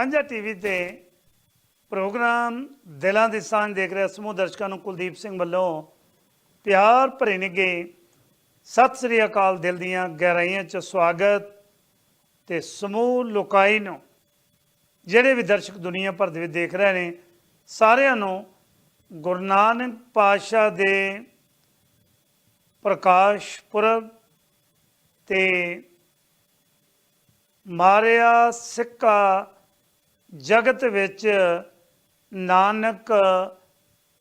ਸਾਂਝਾ ਟੀਵੀ ਤੇ ਪ੍ਰੋਗਰਾਮ ਦਿਲਾਂ ਦੀ ਸਾਂਝ ਦੇਖ ਰਹੇ ਸਮੂਹ ਦਰਸ਼ਕਾਂ ਨੂੰ ਕੁਲਦੀਪ ਸਿੰਘ ਵੱਲੋਂ ਪਿਆਰ ਭਰੇ ਨਿੱਘੇ ਸਤਿ ਸ੍ਰੀ ਅਕਾਲ ਦਿਲ ਦੀਆਂ ਗਹਿਰਾਈਆਂ 'ਚ ਸਵਾਗਤ ਤੇ ਸਮੂਹ ਲੋਕਾਈ ਨੂੰ, ਜਿਹੜੇ ਵੀ ਦਰਸ਼ਕ ਦੁਨੀਆ ਭਰ ਦੇ ਵਿੱਚ ਦੇਖ ਰਹੇ ਨੇ, ਸਾਰਿਆਂ ਨੂੰ ਗੁਰੂ ਨਾਨਕ ਪਾਤਸ਼ਾਹ ਦੇ ਪ੍ਰਕਾਸ਼ ਪੁਰਬ ਤੇ ਮਾਰਿਆ ਸਿੱਕਾ ਜਗਤ ਵਿੱਚ ਨਾਨਕ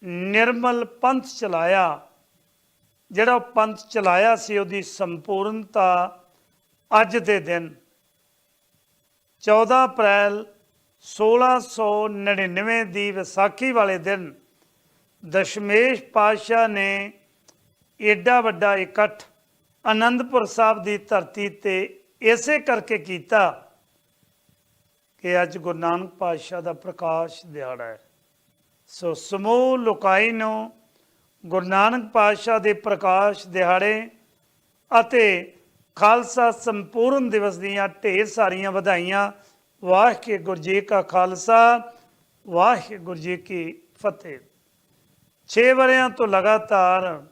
ਨਿਰਮਲ ਪੰਥ ਚਲਾਇਆ। ਜਿਹੜਾ ਪੰਥ ਚਲਾਇਆ ਸੀ, ਉਹਦੀ ਸੰਪੂਰਨਤਾ ਅੱਜ ਦੇ ਦਿਨ। 14 ਅਪ੍ਰੈਲ 1699 ਦੀ ਵਿਸਾਖੀ ਵਾਲੇ ਦਿਨ ਦਸ਼ਮੇਸ਼ ਪਾਤਸ਼ਾਹ ਨੇ ਏਡਾ ਵੱਡਾ ਇਕੱਠ ਅਨੰਦਪੁਰ ਸਾਹਿਬ ਦੀ ਧਰਤੀ ਤੇ ਇਸੇ ਕਰਕੇ ਕੀਤਾ ਕਿ ਅੱਜ ਗੁਰੂ ਨਾਨਕ ਪਾਤਸ਼ਾਹ ਦਾ ਪ੍ਰਕਾਸ਼ ਦਿਹਾੜਾ ਹੈ। ਸੋ ਸਮੂਹ ਲੋਕਾਈ ਨੂੰ ਗੁਰੂ ਨਾਨਕ ਪਾਤਸ਼ਾਹ ਦੇ ਪ੍ਰਕਾਸ਼ ਦਿਹਾੜੇ ਅਤੇ ਖਾਲਸਾ ਸੰਪੂਰਨ ਦਿਵਸ ਦੀਆਂ ਢੇਰ ਸਾਰੀਆਂ ਵਧਾਈਆਂ, ਵਾਹਿਗੁਰੂ ਜੀ ਕਾ ਖਾਲਸਾ, ਵਾਹਿਗੁਰੂ ਜੀ ਕੀ ਫਤਿਹ। 6 ਵਰਿਆਂ ਤੋਂ ਲਗਾਤਾਰ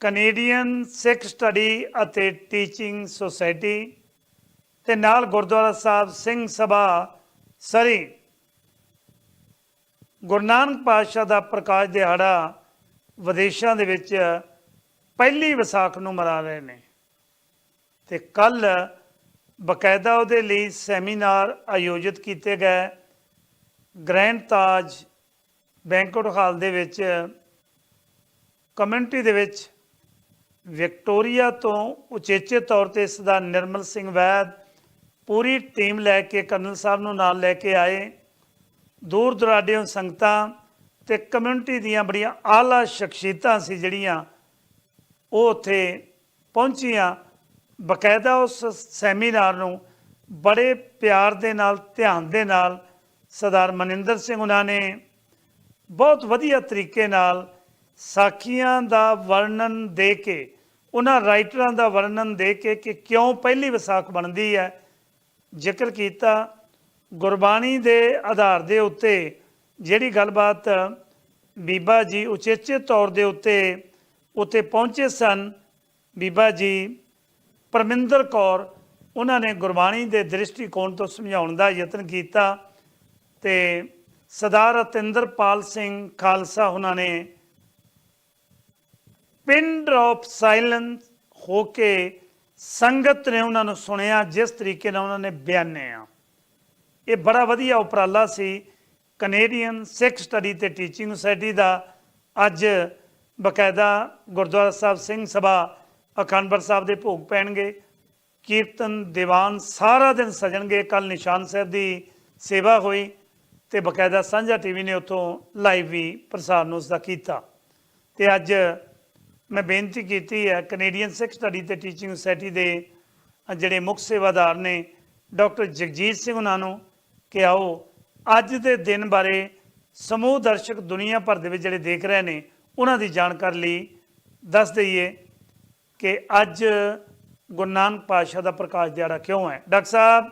ਕੈਨੇਡੀਅਨ ਸਿੱਖ ਸਟੱਡੀ ਅਤੇ ਟੀਚਿੰਗ ਸੁਸਾਇਟੀ ਤੇ ਨਾਲ ਗੁਰਦੁਆਰਾ ਸਾਹਿਬ ਸਿੰਘ ਸਭਾ, ਸਰੀ। ਗੁਰੂ ਨਾਨਕ ਪਾਤਸ਼ਾਹ ਦਾ ਪ੍ਰਕਾਸ਼ ਦਿਹਾੜਾ ਵਿਦੇਸ਼ਾਂ ਦੇ ਵਿੱਚ ਪਹਿਲੀ ਵਿਸਾਖ ਨੂੰ ਮਨਾ ਰਹੇ ਨੇ। ਤੇ ਕੱਲ ਬਕਾਇਦਾ ਉਹਦੇ ਲਈ ਸੈਮੀਨਾਰ ਆਯੋਜਿਤ ਕੀਤੇ ਗਏ ਗ੍ਰੈਂਡ ਤਾਜ ਬੈਂਕਟ ਹਾਲ ਦੇ ਵਿੱਚ, ਕਮਿਊਨਿਟੀ ਦੇ ਵਿੱਚ ਵਿਕਟੋਰੀਆ ਤੋਂ ਉਚੇਚੇ ਤੌਰ ਤੇ ਇਸ ਦਾ ਨਿਰਮਲ ਸਿੰਘ ਵੈਦ ਪੂਰੀ ਟੀਮ ਲੈ ਕੇ ਕਰਨਲ ਸਾਹਿਬ ਨੂੰ ਨਾਲ ਲੈ ਕੇ ਆਏ। ਦੂਰ ਦੁਰਾਡਿਓਂ ਸੰਗਤਾਂ ਤੇ ਕਮਿਊਨਿਟੀ ਦੀਆਂ ਬੜੀਆਂ ਆਲਾ ਸ਼ਖਸੀਅਤਾਂ ਸੀ ਜਿਹੜੀਆਂ ਉਹ ਉੱਥੇ ਪਹੁੰਚੀਆਂ। ਬਕਾਇਦਾ ਉਸ ਸੈਮੀਨਾਰ ਨੂੰ ਬੜੇ ਪਿਆਰ ਦੇ ਨਾਲ, ਧਿਆਨ ਦੇ ਨਾਲ ਸਰਦਾਰ ਮਨਿੰਦਰ ਸਿੰਘ ਉਹਨਾਂ ਨੇ ਬਹੁਤ ਵਧੀਆ ਤਰੀਕੇ ਨਾਲ ਸਾਖੀਆਂ ਦਾ ਵਰਣਨ ਦੇ ਕੇ, ਉਹਨਾਂ ਰਾਈਟਰਾਂ ਦਾ ਵਰਣਨ ਦੇ ਕੇ ਕਿ ਕਿਉਂ ਪਹਿਲੀ ਵਿਸਾਖ ਬਣਦੀ ਹੈ ਜ਼ਿਕਰ ਕੀਤਾ ਗੁਰਬਾਣੀ ਦੇ ਆਧਾਰ ਦੇ ਉੱਤੇ, ਜਿਹੜੀ ਗੱਲਬਾਤ ਬੀਬਾ ਜੀ ਉਚੇਚੇ ਤੌਰ ਦੇ ਉੱਤੇ ਉੱਤੇ ਪਹੁੰਚੇ ਸਨ, ਬੀਬਾ ਜੀ ਪਰਮਿੰਦਰ ਕੌਰ, ਉਹਨਾਂ ਨੇ ਗੁਰਬਾਣੀ ਦੇ ਦ੍ਰਿਸ਼ਟੀਕੋਣ ਤੋਂ ਸਮਝਾਉਣ ਦਾ ਯਤਨ ਕੀਤਾ ਤੇ ਸਰਦਾਰ ਰਤਿੰਦਰਪਾਲ ਸਿੰਘ ਖਾਲਸਾ ਉਹਨਾਂ ਨੇ ਪਿੰਡ ਡ੍ਰੌਪ ਸਾਇਲੈਂਸ ਹੋ ਕੇ ਸੰਗਤ ਨੇ ਉਹਨਾਂ ਨੂੰ ਸੁਣਿਆ, ਜਿਸ ਤਰੀਕੇ ਨਾਲ ਉਹਨਾਂ ਨੇ ਬਿਆਨਿਆ ਇਹ ਬੜਾ ਵਧੀਆ ਉਪਰਾਲਾ ਸੀ। ਕੈਨੇਡੀਅਨ ਸਿੱਖ ਸਟੱਡੀ ਤੇ ਟੀਚਿੰਗ ਸੁਸਾਇਟੀ ਦਾ ਅੱਜ ਬਕਾਇਦਾ ਗੁਰਦੁਆਰਾ ਸਾਹਿਬ ਸਿੰਘ ਸਭਾ ਅਖੰਡਪੁਰ ਸਾਹਿਬ ਦੇ ਭੋਗ ਪੈਣਗੇ। ਕੀਰਤਨ ਦੀਵਾਨ ਸਾਰਾ ਦਿਨ ਸਜਣਗੇ। ਕੱਲ ਨਿਸ਼ਾਨ ਸਾਹਿਬ ਦੀ ਸੇਵਾ ਹੋਈ ਤੇ ਬਕਾਇਦਾ ਸਾਂਝਾ ਟੀਵੀ ਨੇ ਉੱਥੋਂ ਲਾਈਵ ਵੀ ਪ੍ਰਸਾਰਨ ਉਸ ਦਾ ਕੀਤਾ। ਤੇ ਅੱਜ ਮੈਂ ਬੇਨਤੀ ਕੀਤੀ ਹੈ ਕੈਨੇਡੀਅਨ ਸਿੱਖ ਸਟੱਡੀ ਤੇ ਟੀਚਿੰਗ ਸੁਸਾਇਟੀ ਦੇ ਜਿਹੜੇ ਮੁੱਖ ਸੇਵਾਦਾਰ ਨੇ ਡਾਕਟਰ ਜਗਜੀਤ ਸਿੰਘ ਉਹਨਾਂ ਨੂੰ ਕਿ ਆਓ, ਅੱਜ ਦੇ ਦਿਨ ਬਾਰੇ ਸਮੂਹ ਦਰਸ਼ਕ ਦੁਨੀਆ ਭਰ ਦੇ ਵਿੱਚ ਜਿਹੜੇ ਦੇਖ ਰਹੇ ਨੇ, ਉਹਨਾਂ ਦੀ ਜਾਣਕਾਰੀ ਲਈ ਦੱਸ ਦਈਏ ਕਿ ਅੱਜ ਗੁਰੂ ਨਾਨਕ ਪਾਤਸ਼ਾਹ ਦਾ ਪ੍ਰਕਾਸ਼ ਦਿਹਾੜਾ ਕਿਉਂ ਹੈ? ਡਾਕਟਰ ਸਾਹਿਬ,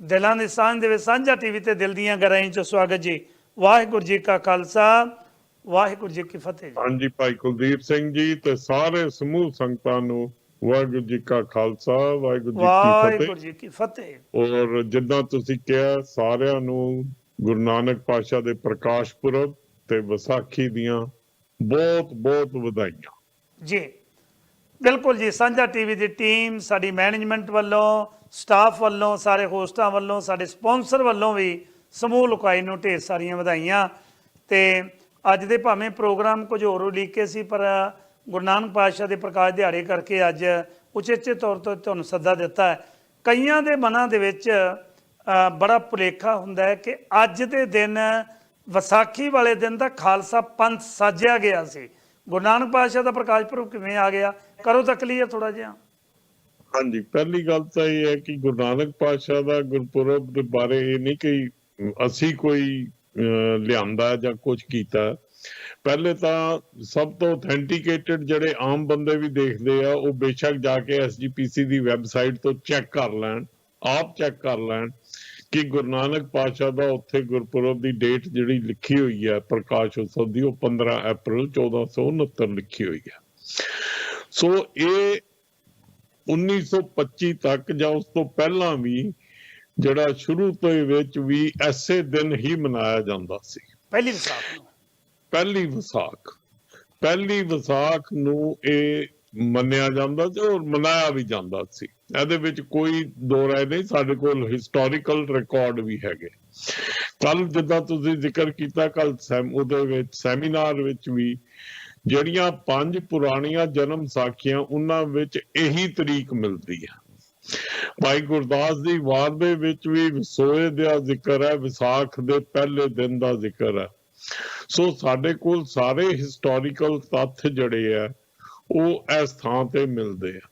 ਦਿਲਾਂ ਦੇ ਸਾਂਝ ਦੇ ਵਿੱਚ ਸਾਂਝਾ ਟੀਵੀ ਤੇ ਦਿਲ ਦੀਆਂ ਗਹਿਰਾਈਆਂ 'ਚੋਂ ਸਵਾਗਤ ਜੀ। ਵਾਹਿਗੁਰੂ ਜੀ ਕਾ ਖਾਲਸਾ। ਵਾਹਿਗੁਰੂ ਜੀ ਕੀ ਫਤਿਹ ਜੀ। ਹਾਂਜੀ ਭਾਈ ਕੁਲਦੀਪ ਸਿੰਘ ਜੀ ਤੇ ਸਾਰੇ ਸਮੂਹ ਸੰਗਤਾਂ ਨੂੰ ਵਾਹਿਗੁਰੂ ਜੀ ਕਾ ਖਾਲਸਾ ਵਾਹਿਗੁਰੂ ਜੀ ਕੀ ਵਾਹਿਗੁਰੂ ਫਤਿਹ ਜੀ ਕੀ ਫਤਿਹ। ਔਰ ਜਿੱਦਾਂ ਤੁਸੀਂ ਕਿਹਾ ਸਾਰਿਆਂ ਨੂੰ ਗੁਰੂ ਨਾਨਕ ਪਾਤਸ਼ਾਹ ਦੇ ਪ੍ਰਕਾਸ਼ ਪੁਰਬ ਤੇ ਵਿਸਾਖੀ ਦੀਆਂ ਬਹੁਤ ਬਹੁਤ ਵਧਾਈਆਂ। ਜੀ ਬਿਲਕੁਲ ਜੀ ਸਾਂਝਾ ਟੀਵੀ ਦੀ ਟੀਮ ਸਾਡੀ ਮੈਨੇਜਮੈਂਟ ਵੱਲੋਂ ਸਟਾਫ ਵੱਲੋਂ ਸਾਰੇ ਹੋਸਟਾਂ ਵੱਲੋਂ ਸਾਡੇ ਸਪਾਂਸਰ ਵੱਲੋਂ ਵੀ ਸਮੂਹ ਲੁਕਾਈ ਨੂੰ ਢੇਰ ਸਾਰੀਆਂ ਵਧਾਈਆਂ। ਤੇ ਅੱਜ ਦੇ ਭਾਵੇਂ ਪ੍ਰੋਗਰਾਮ ਕੁਝ ਹੋਰ ਉਲੀਕੇ ਸੀ, ਪਰ ਗੁਰੂ ਨਾਨਕ ਪਾਤਸ਼ਾਹ ਦੇ ਪ੍ਰਕਾਸ਼ ਦਿਹਾੜੇ ਕਰਕੇ ਅੱਜ ਉਚੇਚੇ ਤੌਰ ਤੇ ਤੁਹਾਨੂੰ ਸੱਦਾ ਦਿੱਤਾ ਹੈ। ਕਈਆਂ ਦੇ ਮਨਾਂ ਦੇ ਵਿੱਚ ਬੜਾ ਭੁਲੇਖਾ ਹੁੰਦਾ ਹੈ ਕਿ ਅੱਜ ਦੇ ਦਿਨ ਵਿਸਾਖੀ ਵਾਲੇ ਦਿਨ ਦਾ ਖਾਲਸਾ ਪੰਥ ਸਾਜਿਆ ਗਿਆ ਸੀ। ਗੁਰੂ ਨਾਨਕ ਪਾਤਸ਼ਾਹ ਦਾ ਪ੍ਰਕਾਸ਼ ਪੁਰਬ ਕਿਵੇਂ ਆ ਗਿਆ? ਕਰੋ ਤਾਂ ਕਲੀਅਰ ਥੋੜਾ ਜਿਹਾ। ਹਾਂਜੀ, ਪਹਿਲੀ ਗੱਲ ਤਾਂ ਇਹ ਹੈ ਕਿ ਗੁਰੂ ਨਾਨਕ ਪਾਤਸ਼ਾਹ ਦਾ ਗੁਰਪੁਰਬ ਦੇ ਬਾਰੇ ਇਹ ਨਹੀਂ ਕਿ ਅਸੀਂ ਕੋਈ ਲਿਆਂਦਾ ਜਾਂ ਕੁਝ ਕੀਤਾ। ਪਹਿਲੇ ਤਾਂ ਸਭ ਤੋਂ ਅਥੈਂਟੀਕੇਟਡ ਜਿਹੜੇ ਆਮ ਬੰਦੇ ਵੀ ਦੇਖਦੇ ਆ, ਉਹ ਬੇਸ਼ੱਕ ਜਾ ਕੇ ਐਸਜੀਪੀਸੀ ਦੀ ਵੈਬਸਾਈਟ ਤੋਂ ਚੈੱਕ ਕਰ ਲੈਣ, ਆਪ ਚੈੱਕ ਕਰ ਲੈਣ ਕਿ ਗੁਰੂ ਨਾਨਕ ਪਾਤਸ਼ਾਹ ਦਾ ਉੱਥੇ ਗੁਰਪੁਰਬ ਦੀ ਡੇਟ ਜਿਹੜੀ ਲਿਖੀ ਹੋਈ ਹੈ ਪ੍ਰਕਾਸ਼ ਉਤਸਵ ਦੀ, ਉਹ 15 ਅਪ੍ਰੈਲ 1469 ਲਿਖੀ ਹੋਈ ਹੈ ਸੋ ਇਹ 1925 ਤੱਕ ਜਾਂ ਉਸ ਤੋਂ ਪਹਿਲਾਂ ਵੀ ਜਿਹੜਾ ਸ਼ੁਰੂ ਤੋਂ ਹੀ ਵਿੱਚ ਵੀ ਐਸੇ ਦਿਨ ਹੀ ਮਨਾਇਆ ਜਾਂਦਾ ਸੀ। ਪਹਿਲੀ ਵਿਸਾਖ ਨੂੰ। ਪਹਿਲੀ ਵਿਸਾਖ। ਪਹਿਲੀ ਵਿਸਾਖ ਨੂੰ ਇਹ ਮੰਨਿਆ ਜਾਂਦਾ ਸੀ ਔਰ ਮਨਾਇਆ ਵੀ ਜਾਂਦਾ ਸੀ। ਇਹਦੇ ਵਿੱਚ ਕੋਈ ਦੋ ਰਾਏ ਨਹੀਂ ਸਾਡੇ ਕੋਲ ਹਿਸਟੋਰੀਕਲ ਰਿਕਾਰਡ ਵੀ ਹੈਗੇ। ਕੱਲ ਜਿੱਦਾਂ ਤੁਸੀਂ ਜ਼ਿਕਰ ਕੀਤਾ ਕੱਲ ਉਹਦੇ ਵਿੱਚ ਸੈਮੀਨਾਰ ਵਿੱਚ ਵੀ ਜਿਹੜੀਆਂ ਪੰਜ ਪੁਰਾਣੀਆਂ ਜਨਮ ਸਾਖੀਆਂ ਉਹਨਾਂ ਵਿੱਚ ਇਹੀ ਤਰੀਕ ਮਿਲਦੀ ਹੈ। ਭਾਈ ਗੁਰਦਾਸ ਦੀ ਵਾਰ ਦੇ ਵਿੱਚ ਵੀ ਵਿਸੋਏ ਦਾ ਜ਼ਿਕਰ ਹੈ, ਵਿਸਾਖ ਦੇ ਪਹਿਲੇ ਦਿਨ ਦਾ ਜ਼ਿਕਰ ਹੈ। ਸੋ ਸਾਡੇ ਕੋਲ ਸਾਰੇ ਹਿਸਟੋਰੀਕਲ ਤੱਥ ਜਿਹੜੇ ਆ, ਉਹ ਇਸ ਥਾਂ ਤੇ ਮਿਲਦੇ ਆ।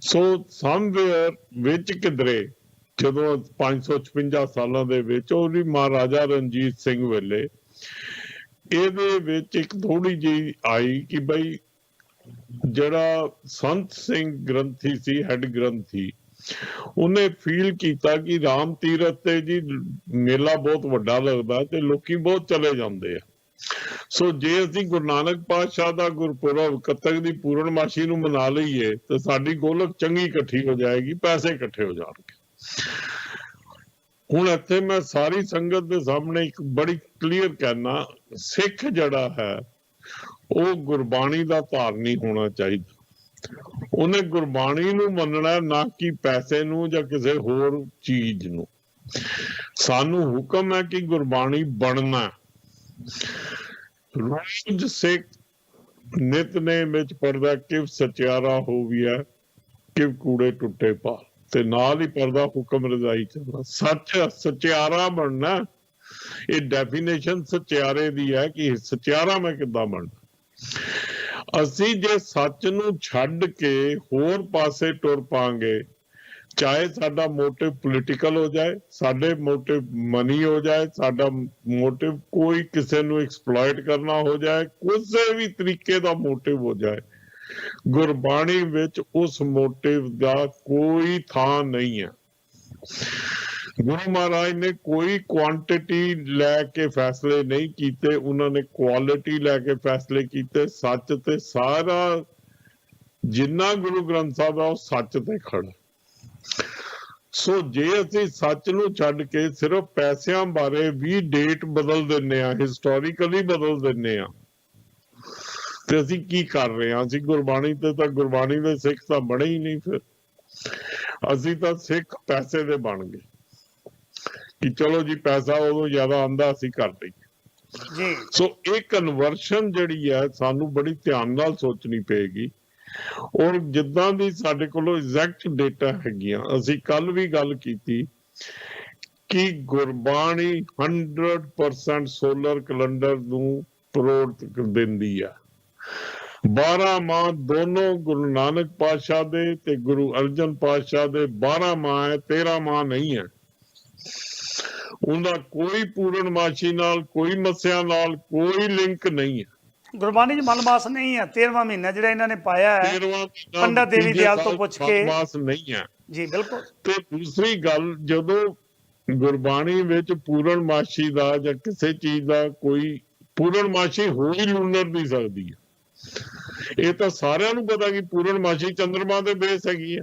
ਸੋ ਸਮਵੇਅਰ ਵਿੱਚ ਕਿਧਰੇ, ਜਦੋਂ 556 ਸਾਲਾਂ ਦੇ ਵਿੱਚ ਉਹ ਵੀ ਮਹਾਰਾਜਾ ਰਣਜੀਤ ਸਿੰਘ ਵੇਲੇ, ਇਹਦੇ ਵਿੱਚ ਇੱਕ ਥੋੜੀ ਜਿਹੀ ਆਈ ਕਿ ਬਈ ਜਿਹੜਾ ਸੰਤ ਸਿੰਘ ਗ੍ਰੰਥੀ ਸੀ ਹੈਡ ਗ੍ਰੰਥੀ ਉਹਨੇ ਫੀਲ ਕੀਤਾ ਕਿ ਰਾਮ ਤੀਰਥ ਤੇ ਜੀ ਮੇਲਾ ਬਹੁਤ ਵੱਡਾ ਲੱਗਦਾ ਤੇ ਲੋਕੀ ਬਹੁਤ ਚਲੇ ਜਾਂਦੇ ਆ। ਸੋ ਜੇ ਅਸੀਂ ਗੁਰੂ ਨਾਨਕ ਪਾਤਸ਼ਾਹ ਦਾ ਗੁਰਪੁਰਬ ਕੱਤਕ ਦੀ ਪੂਰਨਮਾਸ਼ੀ ਨੂੰ ਮਨਾ ਲਈਏ, ਤਾਂ ਸਾਡੀ ਗੋਲਕ ਚੰਗੀ ਇਕੱਠੀ ਹੋ ਜਾਏਗੀ, ਪੈਸੇ ਇਕੱਠੇ ਹੋ ਜਾਣਗੇ। ਹੁਣ ਇੱਥੇ ਮੈਂ ਸਾਰੀ ਸੰਗਤ ਦੇ ਸਾਹਮਣੇ ਇੱਕ ਬੜੀ ਕਲੀਅਰ ਕਹਿਣਾ ਸਿੱਖ ਜਿਹੜਾ ਹੈ, ਉਹ ਗੁਰਬਾਣੀ ਦਾ ਧਾਰਨੀ ਹੋਣਾ ਚਾਹੀਦਾ। ਉਹਨੇ ਗੁਰਬਾਣੀ ਨੂੰ ਮੰਨਣਾ ਨਾ ਕਿ ਪੈਸੇ ਨੂੰ ਜਾਂ ਕਿਸੇ ਹੋਰ ਚੀਜ਼ ਨੂੰ। ਸਾਨੂੰ ਹੁਕਮ ਹੈ ਕਿ ਗੁਰਬਾਣੀ ਬਣਨਾ ਰੋਜ਼ ਸਿੱਖ ਨਿਤਨੇਮ ਵਿੱਚ ਪੜਦਾ ਕਿਵ ਸਚਿਆਰਾ ਹੋਵੀਆ ਕਿਵ ਕੂੜੇ ਟੁੱਟੇ ਪਾ। ਤੇ ਨਾਲ ਹੀ ਪਰਦਾ ਹੁਕਮ ਰਜ਼ਾਈ ਚੱਲਦਾ। ਸੱਚ ਸਚਿਆਰਾ ਬਣਨਾ ਇਹ ਡੈਫੀਨੇਸ਼ਨ ਸਚਿਆਰੇ ਦੀ ਹੈ ਕਿ ਸਚਿਆਰਾ ਮੈਂ ਕਿੱਦਾਂ ਬਣਨਾ ਅਸੀਂ ਜੇ ਸੱਚ ਨੂੰ ਛੱਡ ਕੇ ਹੋਰ ਪਾਸੇ ਟੁਰ ਪਾਂਗੇ, ਚਾਹੇ ਸਾਡਾ ਮੋਟਿਵ ਪੋਲੀਟੀਕਲ ਹੋ ਜਾਏ, ਸਾਡੇ ਮੋਟਿਵ ਮਨੀ ਹੋ ਜਾਏ, ਸਾਡਾ ਮੋਟਿਵ ਕੋਈ ਕਿਸੇ ਨੂੰ ਐਕਸਪਲੋਇਟ ਕਰਨਾ ਹੋ ਜਾਏ, ਕਿਸੇ ਵੀ ਤਰੀਕੇ ਦਾ ਮੋਟਿਵ ਹੋ ਜਾਏ, ਗੁਰਬਾਣੀ ਵਿੱਚ ਉਸ ਮੋਟਿਵ ਦਾ ਕੋਈ ਥਾਂ ਨਹੀਂ ਹੈ। ਗੁਰੂ ਮਹਾਰਾਜ ਨੇ ਕੋਈ ਕੁਆਂਟੀਟੀ ਲੈ ਕੇ ਫੈਸਲੇ ਨਹੀਂ ਕੀਤੇ, ਉਹਨਾਂ ਨੇ ਕੁਆਲਿਟੀ ਲੈ ਕੇ ਫੈਸਲੇ ਕੀਤੇ, ਸੱਚ ਤੇ ਸਾਰਾ ਜਿੰਨਾ ਗੁਰੂ ਗ੍ਰੰਥ ਸਾਹਿਬ ਆ, ਉਹ ਸੱਚ ਤੇ ਖੜਾ ਸੋ ਜੇ ਅਸੀਂ ਸੱਚ ਨੂੰ ਛੱਡ ਕੇ ਸਿਰਫ ਪੈਸਿਆਂ ਬਾਰੇ ਵੀ ਡੇਟ ਬਦਲ ਦਿੰਨੇ ਆ ਹਿਸਟੋਰੀਕਲੀ ਬਦਲ ਦਿੰਨੇ ਆ ਤੇ ਅਸੀਂ ਕੀ ਕਰ ਰਹੇ ਆ ਅਸੀਂ ਗੁਰਬਾਣੀ ਤੇ ਤਾਂ ਗੁਰਬਾਣੀ ਦੇ ਸਿੱਖ ਤਾਂ ਬਣੇ ਹੀ ਨਹੀਂ ਫਿਰ। ਅਸੀਂ ਤਾਂ ਸਿੱਖ ਪੈਸੇ ਦੇ ਬਣ ਗਏ। ਕਿ ਚਲੋ ਜੀ ਪੈਸਾ ਉਦੋਂ ਜ਼ਿਆਦਾ ਆਂਦਾ ਅਸੀਂ ਕਰ ਲਈ ਜੀ। ਸੋ ਇਹ ਕਨਵਰਸ਼ਨ ਜਿਹੜੀ ਹੈ ਸਾਨੂੰ ਬੜੀ ਧਿਆਨ ਨਾਲ ਸੋਚਣੀ ਪਏਗੀ। ਔਰ ਜਿੱਦਾਂ ਦੀ ਸਾਡੇ ਕੋਲੋਂ ਐਗਜ਼ੈਕਟ ਡਾਟਾ ਹੈਗੀਆਂ ਅਸੀਂ ਕੱਲ ਵੀ ਗੱਲ ਕੀਤੀ ਕਿ ਗੁਰਬਾਣੀ 100% ਸੋਲਰ ਕੈਲੰਡਰ ਨੂੰ ਪ੍ਰੋੜ ਦਿੰਦੀ ਆ। 12 ਮਾਹ ਦੋਨੋਂ ਗੁਰੂ ਨਾਨਕ ਪਾਤਸ਼ਾਹ ਦੇ ਤੇ ਗੁਰੂ ਅਰਜਨ ਪਾਤਸ਼ਾਹ ਦੇ 12 ਮਾਹ ਹੈ 13 ਮਾਹ ਨਹੀਂ ਹੈ। ਉਹਦਾ ਕੋਈ ਪੂਰਨਮਾਸ਼ੀ ਨਾਲ ਕੋਈ ਮਸਿਆ ਨਾਲ ਕੋਈ ਲਿੰਕ ਨਹੀਂ ਹੈ। ਗੁਰਬਾਣੀ 'ਚ ਮਨਮਾਸ ਨਹੀਂ ਹੈ 13ਵਾਂ ਮਹੀਨਾ ਜਿਹੜਾ ਇਹਨਾਂ ਨੇ ਪਾਇਆ ਹੈ 13ਵਾਂ ਪੰਡਤ ਦੇਵੀ ਦਿਆਲ ਤੋਂ ਪੁੱਛ ਕੇ- ਮਾਸ ਨਹੀਂ ਹੈ। ਜੀ ਬਿਲਕੁਲ। ਤੇ ਦੂਸਰੀ ਗੱਲ ਜਦੋਂ ਗੁਰਬਾਣੀ ਵਿੱਚ ਪੂਰਨਮਾਸ਼ੀ ਦਾ ਜਾਂ ਕਿਸੇ ਚੀਜ਼ ਦਾ ਕੋਈ ਪੂਰਨਮਾਸ਼ੀ ਹੋ ਹੀ ਲੂਨਰ ਨਹੀਂ ਸਕਦੀ ਹੈ। ਇਹ ਤਾਂ ਸਾਰਿਆਂ ਨੂੰ ਪਤਾ ਕਿ ਪੂਰਨਮਾਸ਼ੀ ਚੰ드ਰਮਾ ਦੇ ਬੇਸ ਹੈਗੀ ਹੈ।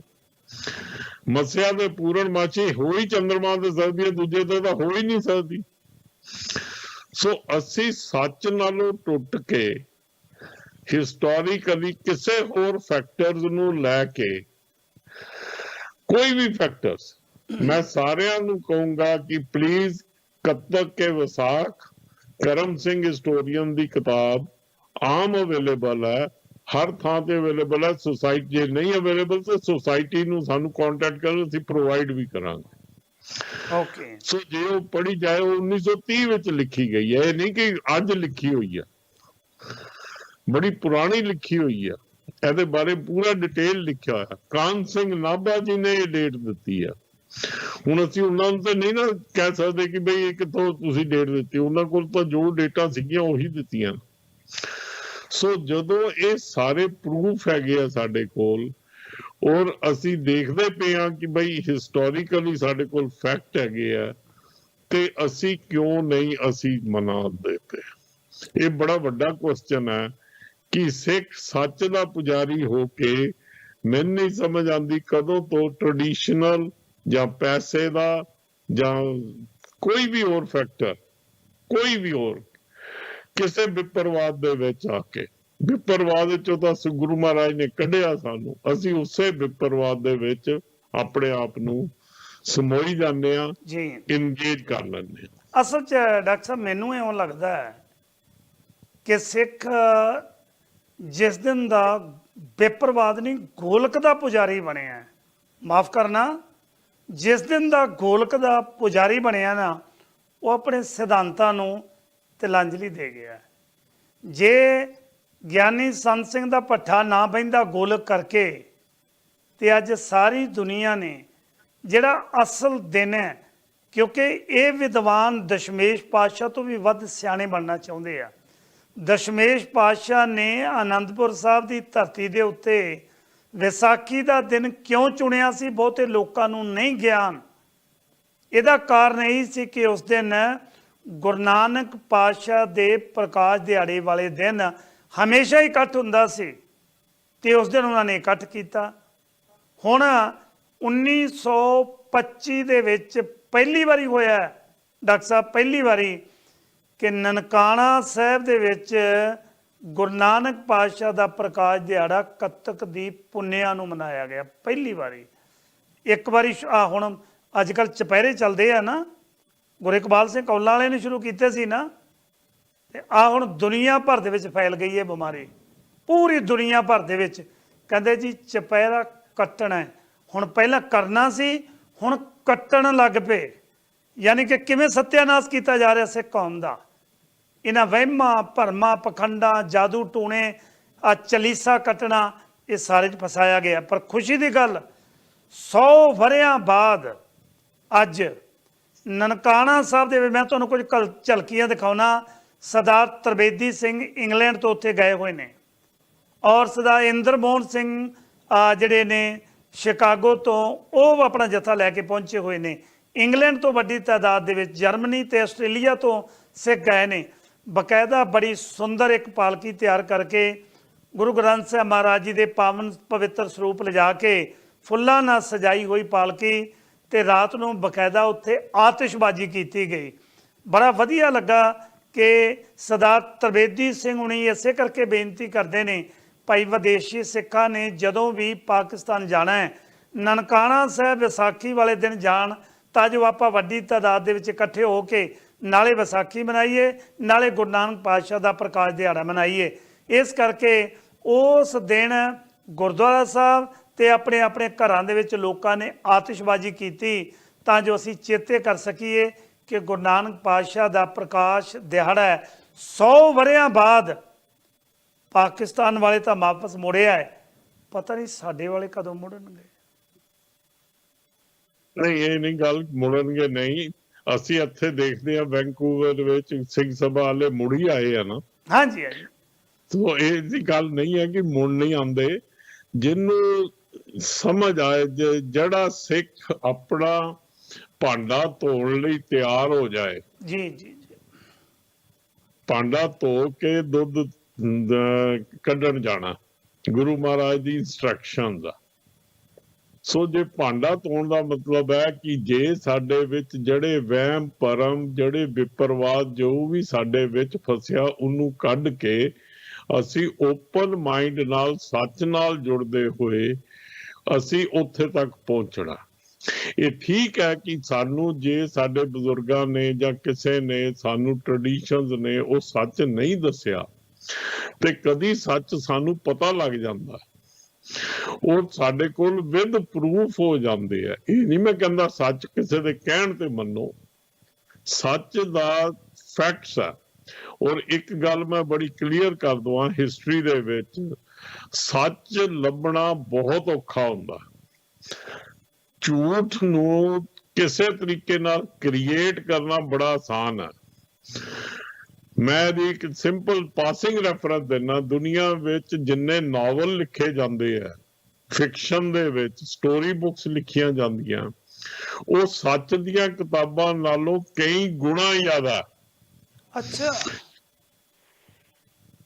ਮਸਿਆ ਦੇ ਪੂਰਨਮਾਸ਼ੀ ਹੋ ਹੀ ਚੰ드ਰਮਾ ਦੇ ਸਕਦੀ ਹੈ ਦੂਜੇ ਤੇ ਤਾਂ ਹੋ ਹੀ ਨਹੀਂ ਸਕਦੀ। ਸੋ ਅਸੀਂ ਸੱਚ ਨਾਲੋਂ ਟੁੱਟ ਕੇ ਹਿਸਟੋਰੀਕਲੀ ਕਿਸੇ ਹੋਰ ਫੈਕਟਰਸ ਨੂੰ ਲੈ ਕੇ ਕੋਈ ਵੀ ਫੈਕਟਰਸ ਮੈਂ ਸਾਰਿਆਂ ਨੂੰ ਕਹੂੰਗਾ ਕਿ ਪਲੀਜ਼ ਕੱਤਕ ਕੇ ਵਿਸਾਖ, ਕਰਮ ਸਿੰਘ ਹਿਸਟੋਰੀਅਨ ਦੀ ਕਿਤਾਬ ਆਮ ਅਵੇਲੇਬਲ ਹੈ। ਹਰ ਥਾਂ ਤੇ ਅਵੇਲੇਬਲ ਹੈ ਸੁਸਾਇਟੀ ਜੇ ਨਹੀਂ ਅਵੇਲੇਬਲ ਤਾਂ ਸੁਸਾਇਟੀ ਨੂੰ ਸਾਨੂੰ ਕੰਟੈਕਟ ਕਰੋ ਅਸੀਂ ਪ੍ਰੋਵਾਈਡ ਵੀ ਕਰਾਂਗੇ। ਓਕੇ ਸੋ ਜੇ ਉਹ ਪੜ੍ਹੀ ਜਾਏ ਉਹ 1930 ਵਿੱਚ ਲਿਖੀ ਗਈ ਹੈ। ਇਹ ਨਹੀਂ ਕਿ ਅੱਜ ਲਿਖੀ ਹੋਈ ਹੈ। ਬੜੀ ਪੁਰਾਣੀ ਲਿਖੀ ਹੋਈ ਹੈ। ਇਹਦੇ ਬਾਰੇ ਪੂਰਾ ਡਿਟੇਲ ਲਿਖਿਆ ਹੋਇਆ। ਕਾਨ ਸਿੰਘ ਨਾਭਾ ਜੀ ਨੇ ਇਹ ਡੇਟ ਦਿੱਤੀ ਹੈ। ਹੁਣ ਅਸੀਂ ਉਹਨਾਂ ਨੂੰ ਤਾਂ ਨਹੀਂ ਨਾ ਕਹਿ ਸਕਦੇ ਕਿ ਬਈ ਇਹ ਕਿੱਥੋਂ ਤੁਸੀਂ ਡੇਟ ਦਿੱਤੀ। ਉਹਨਾਂ ਕੋਲ ਤਾਂ ਜੋ ਡੇਟਾ ਸੀਗੀਆਂ ਉਹੀ ਦਿੱਤੀਆਂ। ਸੋ ਜਦੋਂ ਇਹ ਸਾਰੇ ਪ੍ਰੂਫ ਹੈਗੇ ਆ ਸਾਡੇ ਕੋਲ, ਔਰ ਅਸੀਂ ਦੇਖਦੇ ਪਏ ਹਾਂ ਕਿ ਬਈ ਹਿਸਟੋਰੀਕਲੀ ਸਾਡੇ ਕੋਲ ਫੈਕਟ ਹੈਗੇ ਆ, ਤੇ ਅਸੀਂ ਕਿਉਂ ਨਹੀਂ ਅਸੀਂ ਮਨਾਉਂਦੇ ਪਏ? ਇਹ ਬੜਾ ਵੱਡਾ ਕੁਐਸਚਨ ਹੈ ਕਿ ਸਿੱਖ ਸੱਚ ਦਾ ਪੁਜਾਰੀ ਹੋ ਕੇ ਮੈਨੂੰ ਨਹੀਂ ਸਮਝ ਆਉਂਦੀ ਕਦੋਂ ਤੋਂ ਟ੍ਰੈਡੀਸ਼ਨਲ ਜਾਂ ਪੈਸੇ ਦਾ ਜਾਂ ਕੋਈ ਵੀ ਹੋਰ ਫੈਕਟਰ ਕੋਈ ਵੀ ਹੋਰ ਕਿਸੇ ਵਿਪਰਵਾਦ ਦੇ ਵਿੱਚ ਆ ਕੇ। ਵਿਪਰਵਾਦ ਚੋਂ ਤਾਂ ਗੁਰੂ ਮਹਾਰਾਜ ਨੇ ਕੱਢਿਆ ਸਾਨੂੰ। ਅਸੀਂ ਉਸੇ ਵਿਪਰਵਾਦ ਦੇ ਵਿੱਚ ਆਪਣੇ ਆਪ ਨੂੰ ਸਮੋਈ ਜਾਂਦੇ ਆ ਜੀ। ਇੰਗੇਜ ਕਰ ਲੈਂਦੇ ਆ ਅਸਲ 'ਚ ਡਾਕਟਰ ਸਾਹਿਬ ਮੈਨੂੰ ਇਉਂ ਲੱਗਦਾ ਹੈ ਕਿ ਸਿੱਖ ਜਿਸ ਦਿਨ ਦਾ ਬੇਪਰਵਾਦ ਨਹੀਂ ਗੋਲਕ ਦਾ ਪੁਜਾਰੀ ਬਣਿਆ ਮਾਫ ਕਰਨਾ ਜਿਸ ਦਿਨ ਦਾ ਗੋਲਕ ਦਾ ਪੁਜਾਰੀ ਬਣਿਆ ਨਾ ਉਹ ਆਪਣੇ ਸਿਧਾਂਤਾਂ ਨੂੰ ਤਿਲਾਂਜਲੀ ਦੇ ਗਿਆ। ਜੇ ਗਿਆਨੀ ਸੰਤ ਸਿੰਘ ਦਾ ਪੱਠਾ ਨਾ ਬਹਿੰਦਾ ਗੋਲਕ ਕਰਕੇ, ਤੇ ਅੱਜ ਸਾਰੀ ਦੁਨੀਆ ਨੇ ਜਿਹੜਾ ਅਸਲ ਦਿਨ ਹੈ, ਕਿਉਂਕਿ ਇਹ ਵਿਦਵਾਨ ਦਸ਼ਮੇਸ਼ ਪਾਤਸ਼ਾਹ ਤੋਂ ਵੀ ਵੱਧ ਸਿਆਣੇ ਬਣਨਾ ਚਾਹੁੰਦੇ ਆ। ਦਸ਼ਮੇਸ਼ ਪਾਤਸ਼ਾਹ ਨੇ ਆਨੰਦਪੁਰ ਸਾਹਿਬ ਦੀ ਧਰਤੀ ਦੇ ਉੱਤੇ ਵਿਸਾਖੀ ਦਾ ਦਿਨ ਕਿਉਂ ਚੁਣਿਆ ਸੀ, ਬਹੁਤੇ ਲੋਕਾਂ ਨੂੰ ਨਹੀਂ ਗਿਆਨ। ਇਹਦਾ ਕਾਰਨ ਇਹ ਸੀ ਕਿ ਉਸ ਦਿਨ ਗੁਰੂ ਨਾਨਕ ਪਾਤਸ਼ਾਹ ਦੇ ਪ੍ਰਕਾਸ਼ ਦਿਹਾੜੇ ਵਾਲੇ ਦਿਨ ਹਮੇਸ਼ਾ ਇਕੱਠ ਹੁੰਦਾ ਸੀ ਤੇ ਉਸ ਦਿਨ ਉਹਨਾਂ ਨੇ ਇਕੱਠ ਕੀਤਾ। ਹੁਣ 1925 ਦੇ ਵਿੱਚ ਪਹਿਲੀ ਵਾਰੀ ਹੋਇਆ ਡਾਕਟਰ ਸਾਹਿਬ, ਪਹਿਲੀ ਵਾਰੀ ਕਿ ਨਨਕਾਣਾ ਸਾਹਿਬ ਦੇ ਵਿੱਚ ਗੁਰੂ ਨਾਨਕ ਪਾਤਸ਼ਾਹ ਦਾ ਪ੍ਰਕਾਸ਼ ਦਿਹਾੜਾ ਕੱਤਕ ਦੀ ਪੁੰਨਿਆ ਨੂੰ ਮਨਾਇਆ ਗਿਆ, ਪਹਿਲੀ ਵਾਰੀ। ਇੱਕ ਵਾਰੀ ਆ ਹੁਣ ਅੱਜ ਕੱਲ ਚੁਪਹਿਰੇ ਚੱਲਦੇ ਆ ਨਾ ਗੁਰੂ ਇਕਬਾਲ ਸਿੰਘ ਕੌਲਾਂ ਵਾਲੇ ਨੇ ਸ਼ੁਰੂ ਕੀਤੇ ਸੀ ਨਾ, ਤੇ ਆ ਹੁਣ ਦੁਨੀਆ ਭਰ ਦੇ ਵਿੱਚ ਫੈਲ ਗਈ ਹੈ ਬਿਮਾਰੀ। ਪੂਰੀ ਦੁਨੀਆ ਭਰ ਦੇ ਵਿੱਚ। ਕਹਿੰਦੇ ਜੀ ਚਪੈਰਾ ਕੱਟਣਾ ਹੁਣ ਪਹਿਲਾਂ ਕਰਨਾ ਸੀ, ਹੁਣ ਕੱਟਣ ਲੱਗ ਪਏ। ਯਾਨੀ ਕਿ ਕਿਵੇਂ ਸਤਿਆਨਾਸ਼ ਕੀਤਾ ਜਾ ਰਿਹਾ ਸਿੱਖ ਕੌਮ ਦਾ। ਇਹਨਾਂ ਵਹਿਮਾਂ, ਭਰਮਾਂ, ਪਖੰਡਾਂ, ਜਾਦੂ ਟੂਣੇ ਆ ਚਲੀਸਾ ਕੱਟਣਾ, ਇਹ ਸਾਰੇ ਚ ਫਸਾਇਆ ਗਿਆ। ਪਰ ਖੁਸ਼ੀ ਦੀ ਗੱਲ 100 ਵਰਿਆਂ ਬਾਅਦ ਅੱਜ ਨਨਕਾਣਾ ਸਾਹਿਬ ਦੇ ਵਿੱਚ ਮੈਂ ਤੁਹਾਨੂੰ ਕੁਝ ਕਲ- ਝਲਕੀਆਂ ਦਿਖਾਉਣਾ। ਸਰਦਾਰ ਤਰਬੇਦੀ ਸਿੰਘ ਇੰਗਲੈਂਡ ਤੋਂ ਉੱਥੇ ਗਏ ਹੋਏ ਨੇ। ਔਰ ਸਰਦਾਰ ਇੰਦਰ ਮੋਹਨ ਸਿੰਘ ਜਿਹੜੇ ਨੇ ਸ਼ਿਕਾਗੋ ਤੋਂ, ਉਹ ਆਪਣਾ ਜਥਾ ਲੈ ਕੇ ਪਹੁੰਚੇ ਹੋਏ ਨੇ। ਇੰਗਲੈਂਡ ਤੋਂ ਵੱਡੀ ਤਾਦਾਦ ਦੇ ਵਿੱਚ ਜਰਮਨੀ ਤੇ ਆਸਟ੍ਰੇਲੀਆ ਤੋਂ ਸਿੱਖ ਗਏ ਨੇ। ਬਕਾਇਦਾ ਬੜੀ ਸੁੰਦਰ ਇੱਕ ਪਾਲਕੀ ਤਿਆਰ ਕਰਕੇ ਗੁਰੂ ਗ੍ਰੰਥ ਸਾਹਿਬ ਮਹਾਰਾਜ ਜੀ ਦੇ ਪਾਵਨ ਪਵਿੱਤਰ ਸਰੂਪ ਲਿਜਾ ਕੇ ਫੁੱਲਾਂ ਨਾਲ ਸਜਾਈ ਹੋਈ ਪਾਲਕੀ ਤੇ ਰਾਤ ਨੂੰ ਬਕਾਇਦਾ ਉੱਥੇ ਆਤਿਸ਼ਬਾਜ਼ੀ ਕੀਤੀ ਗਈ। ਬੜਾ ਵਧੀਆ ਲੱਗਾ ਕਿ ਸਰਦਾਰ ਤਰਬੇਦੀ ਸਿੰਘ ਹੁਣੀ ਇਸੇ ਕਰਕੇ ਬੇਨਤੀ ਕਰਦੇ ਨੇ, ਭਾਈ ਵਿਦੇਸ਼ੀ ਸਿੱਖਾਂ ਨੇ ਜਦੋਂ ਵੀ ਪਾਕਿਸਤਾਨ ਜਾਣਾ ਹੈ, ਨਨਕਾਣਾ ਸਾਹਿਬ ਵਿਸਾਖੀ ਵਾਲੇ ਦਿਨ ਜਾਣ, ਤਾਂ ਜੋ ਆਪਾਂ ਵੱਡੀ ਤਾਦਾਦ ਦੇ ਵਿੱਚ ਇਕੱਠੇ ਹੋ ਕੇ ਨਾਲੇ ਵਿਸਾਖੀ ਮਨਾਈਏ, ਨਾਲੇ ਗੁਰੂ ਨਾਨਕ ਪਾਤਸ਼ਾਹ ਦਾ ਪ੍ਰਕਾਸ਼ ਦਿਹਾੜਾ ਮਨਾਈਏ। ਇਸ ਕਰਕੇ ਉਸ ਦਿਨ ਗੁਰਦੁਆਰਾ ਸਾਹਿਬ ਤੇ ਆਪਣੇ ਆਪਣੇ ਘਰਾਂ ਦੇ ਵਿੱਚ ਲੋਕਾਂ ਨੇ ਆਤਿਸ਼ਬਾਜ਼ੀ ਕੀਤੀ ਤਾਂ ਜੋ ਅਸੀਂ ਚੇਤੇ ਕਰ ਸਕੀਏ ਕਿ ਗੁਰੂ ਨਾਨਕ ਪਾਤਸ਼ਾਹ ਦਾ ਪ੍ਰਕਾਸ਼ ਦਿਹਾੜਾ ਹੈ। 100 ਵਰਿਆਂ ਬਾਅਦ ਪਾਕਿਸਤਾਨ ਵਾਲੇ ਤਾਂ ਵਾਪਸ ਮੁੜਿਆ ਹੈ ਪਤਾ ਨਹੀਂ ਸਾਡੇ ਵਾਲੇ ਕਦੋਂ ਮੁੜਨਗੇ। ਨਹੀਂ ਇਹ ਨਹੀਂ ਗੱਲ ਮੁੜਨਗੇ ਨਹੀਂ। ਅਸੀਂ ਇੱਥੇ ਦੇਖਦੇ ਆ ਵੈਂਕੂਵਰ ਵਿੱਚ ਸਿੰਘ ਸਭਾ ਵਾਲੇ ਮੁੜ ਹੀ ਆਏ ਆ ਨਾ। ਹਾਂਜੀ ਹਾਂਜੀ। ਸੋ ਇਹ ਦੀ ਗੱਲ ਨਹੀਂ ਹੈ ਕਿ ਮੁੜ ਨਹੀਂ ਆਉਂਦੇ। ਜਿਹਨੂੰ ਸਮਝ ਆਏ ਜਿਹੜਾ ਸਿੱਖ ਆਪਣਾ ਭਾਂਡਾ ਧੋਣ ਲਈ ਤਿਆਰ ਹੋ ਜਾਏ। ਜੀ ਜੀ ਜੀ। ਭਾਂਡਾ ਧੋ ਕੇ ਦੁੱਧ ਕੱਢਣ ਜਾਣਾ। ਗੁਰੂ ਮਹਾਰਾਜ ਦੀ ਇਨਸਟਰਕਸ਼ਨ ਦਾ ਸੋ ਜੇ ਭਾਂਡਾ ਧੋਣ ਦਾ ਮਤਲਬ ਹੈ ਕਿ ਜੇ ਸਾਡੇ ਵਿੱਚ ਜਿਹੜੇ ਵਹਿਮ ਭਰਮ ਜਿਹੜੇ ਵਿਪਰਵਾਦ ਜੋ ਵੀ ਸਾਡੇ ਵਿੱਚ ਫਸਿਆ ਉਹਨੂੰ ਕੱਢ ਕੇ ਅਸੀਂ ਓਪਨ ਮਾਈਂਡ ਨਾਲ ਸੱਚ ਨਾਲ ਜੁੜਦੇ ਹੋਏ ਅਸੀਂ ਉੱਥੇ ਤੱਕ ਪਹੁੰਚਣਾ। ਇਹ ਠੀਕ ਹੈ ਕਿ ਸਾਨੂੰ ਜੇ ਸਾਡੇ ਬਜ਼ੁਰਗਾਂ ਨੇ ਜਾਂ ਕਿਸੇ ਨੇ ਸਾਨੂੰ ਟ੍ਰੈਡੀਸ਼ਨਸ ਨੇ ਉਹ ਸੱਚ ਨਹੀਂ ਦੱਸਿਆ, ਤੇ ਕਦੀ ਸੱਚ ਸਾਨੂੰ ਪਤਾ ਲੱਗ ਜਾਂਦਾ ਉਹ ਸਾਡੇ ਕੋਲ ਵਿਦ ਪ੍ਰੂਫ ਹੋ ਜਾਂਦੇ ਆ। ਇਹ ਨਹੀਂ ਮੈਂ ਕਹਿੰਦਾ ਸੱਚ ਕਿਸੇ ਦੇ ਕਹਿਣ ਤੇ ਮੰਨੋ। ਸੱਚ ਦਾ ਫੈਕਟਸ ਆ ਔਰ ਇੱਕ ਗੱਲ ਮੈਂ ਬੜੀ ਕਲੀਅਰ ਕਰ ਦਵਾਂ ਹਿਸਟਰੀ ਦੇ ਵਿੱਚ ਸੱਚ ਲੱਭਣਾ ਬਹੁਤ ਔਖਾ ਹੁੰਦਾ। ਝੂਠ ਨੂੰ ਕਿਸੇ ਤਰੀਕੇ ਨਾਲ ਕ੍ਰੀਏਟ ਕਰਨਾ ਬੜਾ ਆਸਾਨ ਹੈ। ਮੈਂ ਇਹਦੀ ਇੱਕ ਸਿੰਪਲ ਪਾਸਿੰਗ ਰੈਫਰੈਂਸ ਦਿੰਨਾ ਦੁਨੀਆ ਵਿੱਚ ਜਿੰਨੇ ਨਾਵਲ ਲਿਖੇ ਜਾਂਦੇ ਆ ਫਿਕਸ਼ਨ ਦੇ ਵਿੱਚ ਸਟੋਰੀ ਬੁੱਕਸ ਲਿਖੀਆਂ ਜਾਂਦੀਆਂ, ਉਹ ਸੱਚ ਦੀਆਂ ਕਿਤਾਬਾਂ ਨਾਲੋਂ ਕਈ ਗੁਣਾ ਜ਼ਿਆਦਾ। ਅੱਛਾ।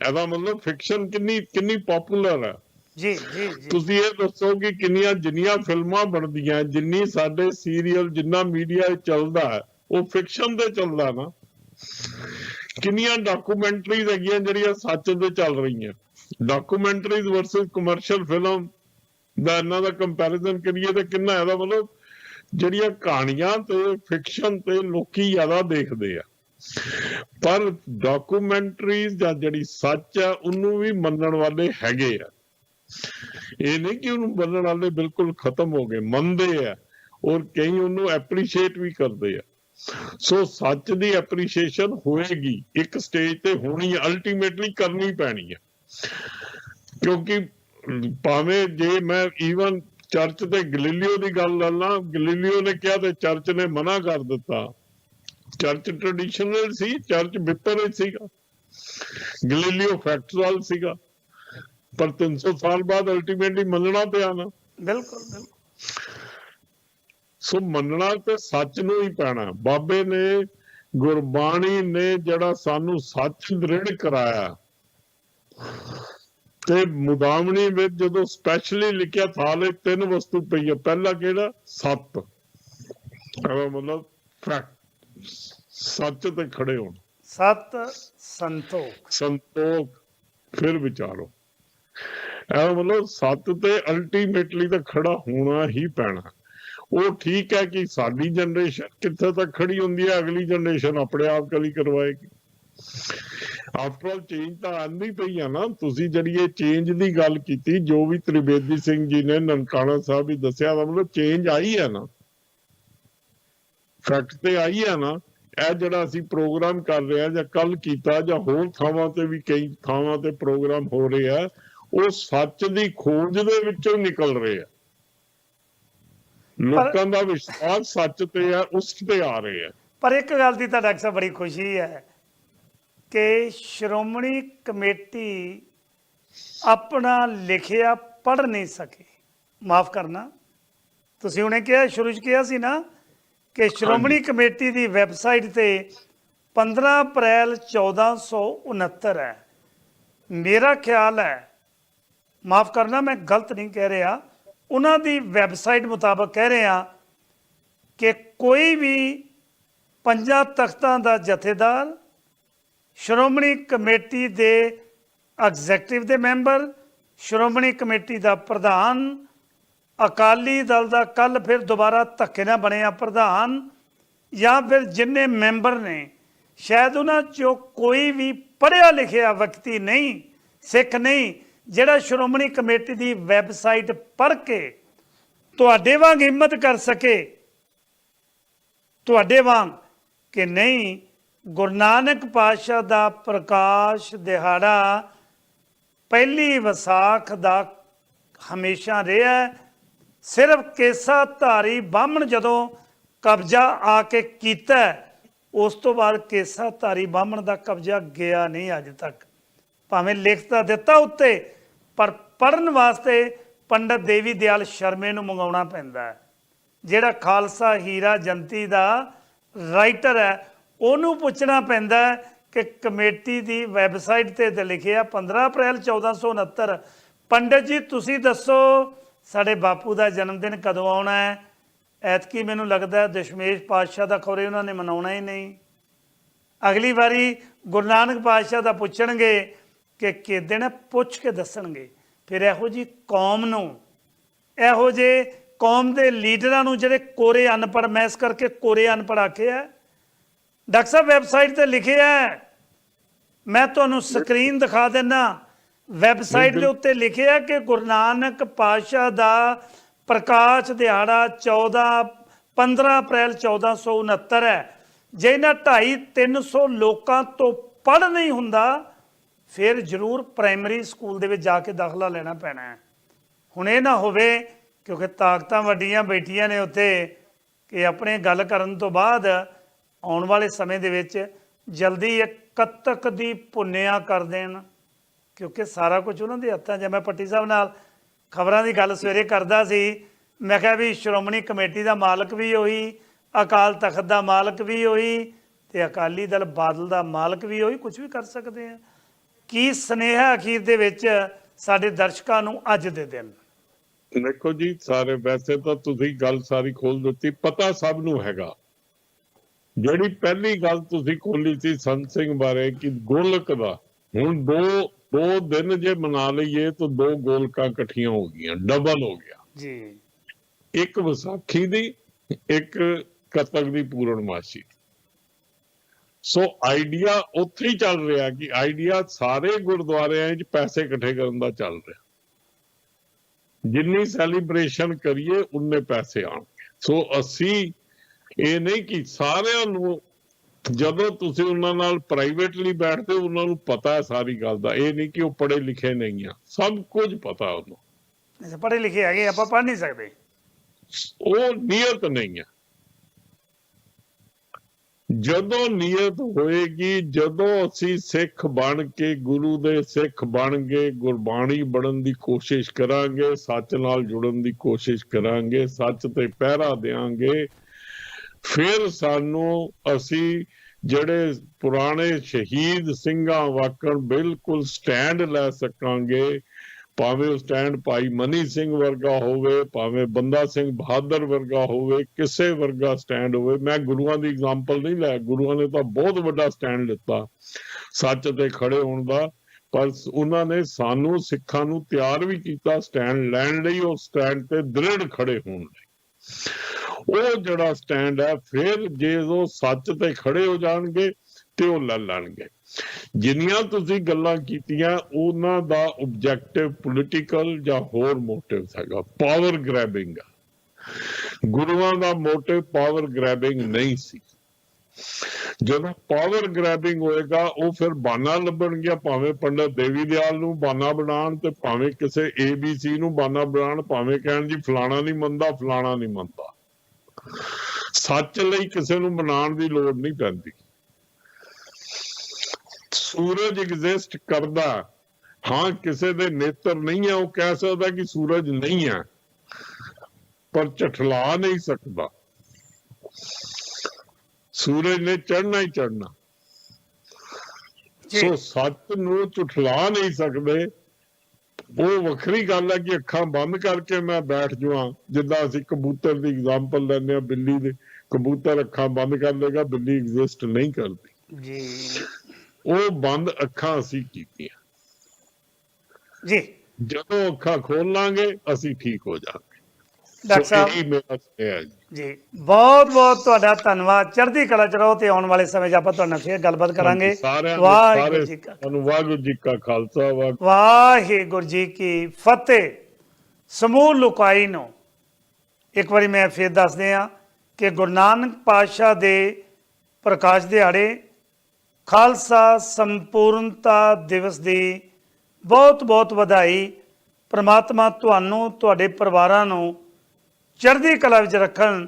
ਇਹਦਾ ਮਤਲਬ ਫਿਕਸ਼ਨ ਕਿੰਨੀ ਕਿੰਨੀ ਪਪੂਲਰ ਹੈ। ਜੀ ਜੀ ਜੀ। ਤੁਸੀਂ ਇਹ ਦੱਸੋ ਕਿ ਕਿੰਨੀਆਂ ਜਿੰਨੀਆਂ ਫਿਲਮਾਂ ਬਣਦੀਆਂ ਜਿੰਨੀ ਸਾਡੇ ਸੀਰੀਅਲ ਜਿੰਨਾ ਮੀਡੀਆ ਚੱਲਦਾ ਹੈ, ਉਹ ਫਿਕਸ਼ਨ ਤੇ ਚੱਲਦਾ ਨਾ। ਕਿੰਨੀਆਂ ਡਾਕੂਮੈਂਟਰੀਜ਼ ਹੈਗੀਆਂ ਜਿਹੜੀਆਂ ਸੱਚ ਤੇ ਚੱਲ ਰਹੀਆਂ। ਡਾਕੂਮੈਂਟਰੀਜ਼ ਵਰਸਸ ਕਮਰਸ਼ੀਅਲ ਫਿਲਮ ਦਾ ਇਹਨਾਂ ਦਾ ਕੰਪੈਰੀਜ਼ਨ ਕਰੀਏ ਤੇ ਕਿੰਨਾ ਇਹਦਾ ਮਤਲਬ ਜਿਹੜੀਆਂ ਕਹਾਣੀਆਂ ਤੇ ਫਿਕਸ਼ਨ ਤੇ ਲੋਕੀ ਜ਼ਿਆਦਾ ਦੇਖਦੇ ਆ। ਪਰ ਡਾਕੂਮੈਂਟਰੀਜ਼ ਜਾਂ ਜਿਹੜੀ ਸੱਚ ਆ ਉਹਨੂੰ ਵੀ ਮੰਨਣ ਵਾਲੇ ਹੈਗੇ ਆ। ਇਹ ਨਹੀਂ ਕਿ ਉਹਨੂੰ ਮੰਨਣ ਵਾਲੇ ਬਿਲਕੁਲ ਖਤਮ ਹੋ ਗਏ ਮੰਨਦੇ ਆ ਔਰ ਕਈ ਉਹਨੂੰ ਐਪਰੀਸ਼ੀਏਟ ਵੀ ਕਰਦੇ ਆ। ਸੋ ਸੱਚ ਦੀ ਐਪਰੀਸ਼ੀਏਸ਼ਨ ਹੋਏਗੀ ਇੱਕ ਸਟੇਜ ਤੇ ਹੋਣੀ ਅਲਟੀਮੇਟਲੀ ਕਰਨੀ ਪੈਣੀ ਹੈ ਕਿਉਂਕਿ ਅਮ, ਭਾਵੇਂ ਜੇ ਮੈਂ ਈਵਨ ਚਰਚ ਤੇ ਗਲੀਲੀਓ ਦੀ ਗੱਲ ਲਾ ਲਾਂ ਗਲੀਲੀਓ ਨੇ ਕਿਹਾ ਤੇ ਚਰਚ ਨੇ ਮਨਾ ਕਰ ਦਿੱਤਾ। ਚਰਚ ਟ੍ਰੈਡੀਸ਼ਨਲ ਸੀ ਚਰਚ ਬਿੱਤਰ ਸੀਗਾ। ਗਲੀਲੀਓ ਫੈਕਟੁਅਲ ਸੀਗਾ। ਪਰ 300 ਸਾਲ ਬਾਅਦ ਅਲਟੀਮੇਟਲੀ ਮੰਨਣਾ ਪਿਆ ਨਾ। ਬਿਲਕੁਲ ਸੋ ਮੰਨਣਾ ਤੇ ਸੱਚ ਨੂੰ ਹੀ ਪੈਣਾ। ਬਾਬੇ ਨੇ ਗੁਰਬਾਣੀ ਨੇ ਜਿਹੜਾ ਸਾਨੂੰ ਸੱਚ ਦ੍ਰਿੜ ਕਰਾਇਆ ਤੇ ਮੁਦਾਵਣੀ ਵਿੱਚ ਜਦੋਂ ਸਪੈਸ਼ਲੀ ਲਿਖਿਆ ਥਾਲੇ ਤਿੰਨ ਵਸਤੂ ਪਈ ਹੈ ਪਹਿਲਾ ਕਿਹੜਾ? ਸੱਤ। ਮਤਲਬ ਫੈਕਟ ਸੱਚ ਤੇ ਖੜੇ ਹੋਣ। ਸਤ ਸੰਤੋਖ। ਸੰਤੋਖ ਫਿਰ ਵਿਚਾਰੋ। ਇਹ ਮਤਲਬ ਸੱਤ ਤੇ ਅਲਟੀਮੇਟਲੀ ਤਾਂ ਖੜਾ ਹੋਣਾ ਹੀ ਪੈਣਾ। ਉਹ ਠੀਕ ਹੈ ਕਿ ਸਾਡੀ ਜਨਰੇਸ਼ਨ ਕਿੱਥੇ ਤੱਕ ਖੜੀ ਹੁੰਦੀ ਹੈ ਅਗਲੀ ਜਨਰੇਸ਼ਨ ਆਪਣੇ ਆਪ ਕਲੀ ਕਰਵਾਏਗੀ। ਆਫਟਰ ਆਲ ਚੇਂਜ ਤਾਂ ਆਂਦੀ ਪਈ ਆ ਨਾ। ਤੁਸੀਂ ਜਿਹੜੀ ਇਹ ਚੇਂਜ ਦੀ ਗੱਲ ਕੀਤੀ ਜੋ ਵੀ ਤ੍ਰਿਵੇਦੀ ਸਿੰਘ ਜੀ ਨੇ ਨਨਕਾਣਾ ਸਾਹਿਬ ਵੀ ਦੱਸਿਆ ਮਤਲਬ ਚੇਂਜ ਆਈ ਹੈ ਨਾ। ਫੈਕਟ ਤੇ ਆਈ ਹੈ ਨਾ ਇਹ ਜਿਹੜਾ ਅਸੀਂ ਪ੍ਰੋਗਰਾਮ ਕਰ ਰਹੇ ਆ ਜਾਂ ਕੱਲ ਕੀਤਾ ਜਾਂ ਹੋਰ ਥਾਵਾਂ ਤੇ ਵੀ ਕਈ ਥਾਵਾਂ ਤੇ ਪ੍ਰੋਗਰਾਮ ਹੋ ਰਹੇ ਆ ਉਹ ਸੱਚ ਦੀ ਖੋਜ ਦੇ ਵਿੱਚੋਂ ਨਿਕਲ ਰਹੇ ਆ। ਲੋਕਾਂ ਦਾ ਵਿਸ਼ਵਾਸ ਸੱਚ ਤੇ ਆ ਉਸ ਤੇ ਆ ਰਹੇ ਆ। ਪਰ ਇੱਕ ਗੱਲ ਦੀ ਤਾਂ ਡਾਕਟਰ ਸਾਹਿਬ ਬੜੀ ਖੁਸ਼ੀ ਹੈ ਕਿ ਸ਼੍ਰੋਮਣੀ ਕਮੇਟੀ ਆਪਣਾ ਲਿਖਿਆ ਪੜ੍ਹ ਨਹੀਂ ਸਕੇ। ਮਾਫ ਕਰਨਾ। ਤੁਸੀਂ ਹੁਣੇ ਕਿਹਾ ਸ਼ੁਰੂ ਚ ਕਿਹਾ ਸੀ ਨਾ ਕਿ ਸ਼੍ਰੋਮਣੀ ਕਮੇਟੀ ਦੀ ਵੈਬਸਾਈਟ ਤੇ 15 ਅਪ੍ਰੈਲ 1469 ਹੈ। ਮੇਰਾ ਖਿਆਲ ਹੈ ਮਾਫ ਕਰਨਾ ਮੈਂ ਗਲਤ ਨਹੀਂ ਕਹਿ ਰਿਹਾ ਉਹਨਾਂ ਦੀ ਵੈਬਸਾਈਟ ਮੁਤਾਬਕ ਕਹਿ ਰਿਹਾ ਕਿ ਕੋਈ ਵੀ ਪੰਜਾਂ ਤਖਤਾਂ ਦਾ ਜਥੇਦਾਰ ਸ਼੍ਰੋਮਣੀ ਕਮੇਟੀ ਦੇ ਐਗਜ਼ੈਕਟਿਵ ਦੇ ਮੈਂਬਰ ਸ਼੍ਰੋਮਣੀ ਕਮੇਟੀ ਦਾ ਪ੍ਰਧਾਨ ਅਕਾਲੀ ਦਲ ਦਾ ਕੱਲ ਫਿਰ ਦੁਬਾਰਾ ਧੱਕੇ ਨਾਲ ਬਣਿਆ ਪ੍ਰਧਾਨ ਜਾਂ ਫਿਰ ਜਿੰਨੇ ਮੈਂਬਰ ਨੇ, ਸ਼ਾਇਦ ਉਹਨਾਂ ਚੋਂ ਕੋਈ ਵੀ ਪੜ੍ਹਿਆ ਲਿਖਿਆ ਵਿਅਕਤੀ ਨਹੀਂ, ਸਿੱਖ ਨਹੀਂ, ਜਿਹੜਾ ਸ਼੍ਰੋਮਣੀ ਕਮੇਟੀ ਦੀ ਵੈਬਸਾਈਟ ਪੜ੍ਹ ਕੇ ਤੁਹਾਡੇ ਵਾਂਗ ਹਿੰਮਤ ਕਰ ਸਕੇ। ਤੁਹਾਡੇ ਵਾਂਗ ਕਿ ਨਹੀਂ, ਗੁਰੂ ਨਾਨਕ ਪਾਤਸ਼ਾਹ ਦਾ ਪ੍ਰਕਾਸ਼ ਦਿਹਾੜਾ ਪਹਿਲੀ ਵਿਸਾਖ ਦਾ ਹਮੇਸ਼ਾ ਰਿਹਾ ਸਿਰਫ ਕੇਸਾ ਧਾਰੀ ਬਾਹਮਣ ਜਦੋਂ ਕਬਜ਼ਾ ਆ ਕੇ ਕੀਤਾ, ਉਸ ਤੋਂ ਬਾਅਦ ਕੇਸਾ ਧਾਰੀ ਬਾਹਮਣ ਦਾ ਕਬਜ਼ਾ ਗਿਆ ਨਹੀਂ ਅੱਜ ਤੱਕ। ਭਾਵੇਂ ਲਿਖ ਤਾਂ ਦਿੱਤਾ ਉੱਤੇ, ਪਰ ਪੜਨ ਵਾਸਤੇ ਪੰਡਤ ਦੇਵੀ ਦਿਆਲ ਸ਼ਰਮੇ ਨੂੰ ਮੰਗਾਉਣਾ ਪੈਂਦਾ ਹੈ। ਜਿਹੜਾ ਖਾਲਸਾ ਹੀਰਾ ਜੰਤੀ ਦਾ ਰਾਈਟਰ ਹੈ, ਉਹਨੂੰ ਪੁੱਛਣਾ ਪੈਂਦਾ ਕਿ ਕਮੇਟੀ ਦੀ ਵੈਬਸਾਈਟ ਤੇ ਤੇ ਲਿਖਿਆ 15 ਅਪ੍ਰੈਲ 1469 ਪੰਡਤ ਜੀ ਤੁਸੀਂ ਦੱਸੋ ਸਾਡੇ ਬਾਪੂ ਦਾ ਜਨਮ ਦਿਨ ਕਦੋਂ ਆਉਣਾ ਹੈ? ਐਤਕੀ ਮੈਨੂੰ ਲੱਗਦਾ ਦਸ਼ਮੇਸ਼ ਪਾਤਸ਼ਾਹ ਦਾ ਖੋਰੇ ਉਹਨਾਂ ਨੇ ਮਨਾਉਣਾ ਹੀ ਨਹੀਂ। ਅਗਲੀ ਵਾਰੀ ਗੁਰੂ ਨਾਨਕ ਪਾਤਸ਼ਾਹ ਦਾ ਪੁੱਛਣਗੇ ਕਿ ਕਿ ਹੈ? ਪੁੱਛ ਕੇ ਦੱਸਣਗੇ। ਫਿਰ ਇਹੋ ਜੀ ਕੌਮ ਨੂੰ, ਇਹੋ ਜੇ ਕੌਮ ਦੇ ਲੀਡਰਾਂ ਨੂੰ ਜਿਹੜੇ ਕੋਰੇ ਅਨਪੜ੍ਹ, ਮੈਂ ਇਸ ਕਰਕੇ ਕੋਰੇ ਅਨਪੜ੍ਹ ਆਖਿਆ ਡਾਕਟਰ ਸਾਹਿਬ ਵੈਬਸਾਈਟ ਤੇ ਲਿਖਿਆ ਹੈ। ਮੈਂ ਤੁਹਾਨੂੰ ਸਕਰੀਨ ਦਿਖਾ ਦਿੰਨਾ ਵੈਬਸਾਈਟ ਦੇ ਉੱਤੇ ਲਿਖਿਆ ਕਿ ਗੁਰੂ ਨਾਨਕ ਪਾਤਸ਼ਾਹ ਦਾ ਪ੍ਰਕਾਸ਼ ਦਿਹਾੜਾ 14 15 ਅਪ੍ਰੈਲ 1469 ਹੈ। ਜੇ ਇਹਨਾਂ 2.5 300 ਲੋਕਾਂ ਤੋਂ ਪੜ੍ਹ ਨਹੀਂ ਹੁੰਦਾ ਫਿਰ ਜ਼ਰੂਰ ਪ੍ਰਾਇਮਰੀ ਸਕੂਲ ਦੇ ਵਿੱਚ ਜਾ ਕੇ ਦਾਖਲਾ ਲੈਣਾ ਪੈਣਾ ਹੈ। ਹੁਣ ਇਹ ਨਾ ਹੋਵੇ ਕਿਉਂਕਿ ਤਾਕਤਾਂ ਵੱਡੀਆਂ ਬੈਠੀਆਂ ਨੇ ਉੱਥੇ ਕਿ ਆਪਣੇ ਗੱਲ ਕਰਨ ਤੋਂ ਬਾਅਦ ਆਉਣ ਵਾਲੇ ਸਮੇਂ ਦੇ ਵਿੱਚ ਜਲਦੀ ਇੱਕ ਕੱਤਕ ਦੀ ਪੁੰਨਿਆ ਕਰ ਦੇਣ। ਕਿਉਂਕਿ ਸਾਰਾ ਕੁਝ ਉਹਨਾਂ ਦੇ ਹੱਥਾਂ 'ਚ ਮੈਂ ਪੱਟੀ ਸਾਹਿਬ ਨਾਲ ਖਬਰਾਂ ਦੀ ਗੱਲ ਸਵੇਰੇ ਕਰਦਾ ਸੀ। ਮੈਂ ਕਿਹਾ ਵੀ ਸ਼੍ਰੋਮਣੀ ਕਮੇਟੀ ਦਾ ਮਾਲਕ ਵੀ ਉਹੀ, ਅਕਾਲ ਤਖਤ ਦਾ ਮਾਲਕ ਵੀ ਉਹੀ ਤੇ ਅਕਾਲੀ ਦਲ ਬਾਦਲ ਦਾ ਮਾਲਕ ਵੀ ਉਹੀ, ਕੁਝ ਵੀ ਕਰ ਸਕਦੇ ਆ। ਕੀ ਸਨੇਹਾ ਅਖੀਰ ਦੇ ਵਿੱਚ ਸਾਡੇ ਦਰਸ਼ਕਾਂ ਨੂੰ ਅੱਜ ਦੇ ਦਿਨ? ਦੇਖੋ ਜੀ, ਸਾਰੇ ਵੈਸੇ ਤਾਂ ਤੁਸੀਂ ਗੱਲ ਸਾਰੀ ਖੋਲ ਦਿੱਤੀ, ਪਤਾ ਸਭ ਨੂੰ ਹੈਗਾ। ਜਿਹੜੀ ਪਹਿਲੀ ਗੱਲ ਤੁਸੀਂ ਖੋਲੀ ਸੀ ਸੰਤ ਸਿੰਘ ਬਾਰੇ ਕਿ ਗੋਲਕ ਦਾ, ਹੁਣ ਦੋ ਦੋ ਦਿਨ ਜੇ ਮਨਾ ਲਈਏ ਤਾਂ ਦੋ ਗੋਲਕਾਂ ਇਕੱਠੀਆਂ ਹੋ ਗਈਆਂ ਡਬਲ ਹੋ ਗਿਆ। ਜੀ। ਇੱਕ ਵਿਸਾਖੀ ਦੀ ਇੱਕ ਕਤਕ ਦੀ ਪੂਰਨਮਾਸ਼ੀ। ਸੋ ਆਈਡੀਆ ਉੱਥੇ ਹੀ ਚੱਲ ਰਿਹਾ ਕਿ ਆਈਡੀਆ ਸਾਰੇ ਗੁਰਦੁਆਰਿਆਂ 'ਚ ਪੈਸੇ ਇਕੱਠੇ ਕਰਨ ਦਾ ਚੱਲ ਰਿਹਾ। ਜਿੰਨੀ ਸੈਲੀਬ੍ਰੇਸ਼ਨ ਕਰੀਏ ਉਨੇ ਪੈਸੇ ਆਉਣਗੇ। ਸੋ ਅਸੀਂ ਇਹ ਨਹੀਂ ਕਿ ਸਾਰਿਆਂ ਨੂੰ ਜਦੋਂ ਤੁਸੀਂ ਉਹਨਾਂ ਨਾਲ ਪ੍ਰਾਈਵੇਟਲੀ ਬੈਠਦੇ ਹੋ, ਉਹਨਾਂ ਨੂੰ ਪਤਾ ਹੈ ਸਾਰੀ ਗੱਲ ਦਾ। ਇਹ ਨਹੀਂ ਕਿ ਉਹ ਪੜ੍ਹੇ ਲਿਖੇ ਨਹੀਂ ਆ। ਸਭ ਕੁਝ ਪਤਾ ਉਹਨੂੰ। ਅੱਛਾ ਪੜ੍ਹੇ ਲਿਖੇ ਹੈਗੇ ਆਪਾਂ ਪੜ੍ਹ ਨਹੀਂ ਸਕਦੇ। ਉਹ ਨੀਅਤ ਨਹੀਂ ਹੈ। ਜਦੋਂ ਨੀਅਤ ਹੋਏਗੀ ਜਦੋਂ ਅਸੀਂ ਸਿੱਖ ਬਣ ਕੇ ਗੁਰੂ ਦੇ ਸਿੱਖ ਬਣ ਕੇ ਗੁਰਬਾਣੀ ਬਣਨ ਦੀ ਕੋਸ਼ਿਸ਼ ਕਰਾਂਗੇ ਸੱਚ ਨਾਲ ਜੁੜਨ ਦੀ ਕੋਸ਼ਿਸ਼ ਕਰਾਂਗੇ ਸੱਚ ਤੇ ਪਹਿਰਾ ਦੇਾਂਗੇ ਫਿਰ ਸਾਨੂੰ ਅਸੀਂ ਜਿਹੜੇ ਪੁਰਾਣੇ ਸ਼ਹੀਦ ਸਿੰਘਾਂ ਵਾਕਣ ਬਿਲਕੁਲ ਸਟੈਂਡ ਲੈ ਸਕਾਂਗੇ, ਭਾਵੇਂ ਉਹ ਸਟੈਂਡ ਭਾਈ ਮਨੀ ਸਿੰਘ ਵਰਗਾ ਹੋਵੇ, ਭਾਵੇਂ ਬੰਦਾ ਸਿੰਘ ਬਹਾਦਰ ਵਰਗਾ ਹੋਵੇ, ਕਿਸੇ ਵਰਗਾ ਸਟੈਂਡ ਹੋਵੇ। ਮੈਂ ਗੁਰੂਆਂ ਦੀ ਐਗਜ਼ਾਮਪਲ ਨਹੀਂ ਲੈ, ਗੁਰੂਆਂ ਨੇ ਤਾਂ ਬਹੁਤ ਵੱਡਾ ਸਟੈਂਡ ਲਿੱਤਾ, ਸੱਚ ਤੇ ਖੜੇ ਹੋਣ ਦਾ। ਪਰ ਉਹਨਾਂ ਨੇ ਸਾਨੂੰ, ਸਿੱਖਾਂ ਨੂੰ ਤਿਆਰ ਵੀ ਕੀਤਾ ਸਟੈਂਡ, ਲੈਣ ਲਈ ਉਹ ਸਟੈਂਡ ਤੇ ਦ੍ਰਿੜ ਖੜੇ ਹੋਣ ਲਈ। ਉਹ ਜਿਹੜਾ ਸਟੈਂਡ ਹੈ, ਫਿਰ ਜੇ ਉਹ ਸੱਚ ਤੇ ਖੜੇ ਹੋ ਜਾਣਗੇ ਤੇ ਉਹ ਲੈ ਲੈਣਗੇ। ਜਿੰਨੀਆਂ ਤੁਸੀਂ ਗੱਲਾਂ ਕੀਤੀਆਂ, ਉਹਨਾਂ ਦਾ ਆਬਜੈਕਟਿਵ ਪੋਲਿਟੀਕਲ ਜਾਂ ਹੋਰ ਮੋਟਿਵ ਹੈਗਾ। ਪਾਵਰ ਗ੍ਰੈਬਿੰਗ ਗੁਰੂਆਂ ਦਾ ਮੋਟਿਵ ਪਾਵਰ ਗ੍ਰੈਬਿੰਗ ਨਹੀਂ ਸੀ। ਜਦੋਂ ਪਾਵਰ ਗ੍ਰੈਬਿੰਗ ਹੋਏਗਾ, ਉਹ ਫਿਰ ਬਾਨਾ ਲੱਭਣਗੇ। ਭਾਵੇਂ ਪੰਡਤ ਦੇਵੀ ਦਿਆਲ ਨੂੰ ਬਾਨਾ ਬਣਾਉਣ ਤੇ ਭਾਵੇਂ ਕਿਸੇ ABC ਨੂੰ ਬਾਨਾ ਬਣਾਉਣ, ਭਾਵੇਂ ਕਹਿਣ ਜੀ, ਫਲਾਣਾ ਨਹੀਂ ਮੰਨਦਾ, ਫਲਾਣਾ ਨਹੀਂ ਮੰਨਦਾ। ਸੱਚ ਲਈ ਕਿਸੇ ਨੂੰ ਬਣਾਉਣ ਦੀ ਲੋੜ ਨਹੀਂ ਪੈਂਦੀ। ਸੂਰਜ ਐਗਜ਼ਿਸਟ ਕਰਦਾ। ਹਾਂ ਕਿਸੇ ਦੇ ਨੇਤਰ ਨਹੀਂ ਹੈ ਉਹ ਕਹਿ ਸਕਦਾ ਕਿ ਸੂਰਜ ਨਹੀਂ ਹੈ ਪਰ ਝਠਲਾ ਨਹੀਂ ਸਕਦਾ। ਸੂਰਜ ਨੇ ਚੜਨਾ ਹੀ ਚੜਨਾ ਸੋ ਸੱਚ ਨੂੰ ਝੁਠਲਾ ਨਹੀਂ ਸਕਦੇ। ਉਹ ਵੱਖਰੀ ਗੱਲ ਹੈ ਕਿ ਅੱਖਾਂ ਬੰਦ ਕਰਕੇ ਮੈਂ ਬੈਠ ਜਾਵਾਂ ਜਿੱਦਾਂ ਅਸੀਂ ਕਬੂਤਰ ਦੀ ਐਗਜ਼ਾਮਪਲ ਲੈਂਦੇ ਆ ਬਿੱਲੀ ਦੇ। ਕਬੂਤਰ ਅੱਖਾਂ ਬੰਦ ਕਰ ਲੇਗਾ ਬਿੱਲੀ ਐਗਜ਼ਿਸਟ ਨਹੀਂ ਕਰਦੀ। ਜੀ। ਉਹ ਬੰਦ ਅੱਖਾਂ ਅਸੀਂ ਕੀਤੀਆਂ। ਜੀ। ਜਦੋਂ ਅੱਖਾਂ ਖੋਲ ਲਾਂਗੇ ਅਸੀਂ ਠੀਕ ਹੋ ਜਾਵਾਂਗੇ। ਡਾਕਟਰ ਸਾਹਿਬ ਇਹੀ ਮੇਰਾ ਸੁਨੇਹਾ ਜੀ। ਜੀ ਬਹੁਤ ਬਹੁਤ ਤੁਹਾਡਾ ਧੰਨਵਾਦ। ਚੜ੍ਹਦੀ ਕਲਾ ਚ ਰਹੋ ਤੇ ਆਉਣ ਵਾਲੇ ਸਮੇਂ 'ਚ ਆਪਾਂ ਤੁਹਾਡੇ ਨਾਲ ਫੇਰ ਗੱਲਬਾਤ ਕਰਾਂਗੇ। ਵਾਹਿਗੁਰੂ ਜੀ ਕਾ ਵਾਹਿਗੁਰੂ ਜੀ ਕਾ ਖਾਲਸਾ ਵਾਹਿਗੁਰੂ ਜੀ ਕੀ ਫਤਿਹ। ਸਮੂਹ ਲੁਕਾਈ ਨੂੰ ਇੱਕ ਵਾਰੀ ਮੈਂ ਫੇਰ ਦੱਸਦੇ ਆ ਕਿ ਗੁਰੂ ਨਾਨਕ ਪਾਤਸ਼ਾਹ ਦੇ ਪ੍ਰਕਾਸ਼ ਦਿਹਾੜੇ ਖਾਲਸਾ ਸੰਪੂਰਨਤਾ ਦਿਵਸ ਦੀ ਬਹੁਤ ਬਹੁਤ ਵਧਾਈ। ਪ੍ਰਮਾਤਮਾ ਤੁਹਾਨੂੰ ਤੁਹਾਡੇ ਪਰਿਵਾਰਾਂ ਨੂੰ ਚੜ੍ਹਦੀ ਕਲਾ ਵਿੱਚ ਰੱਖਣ,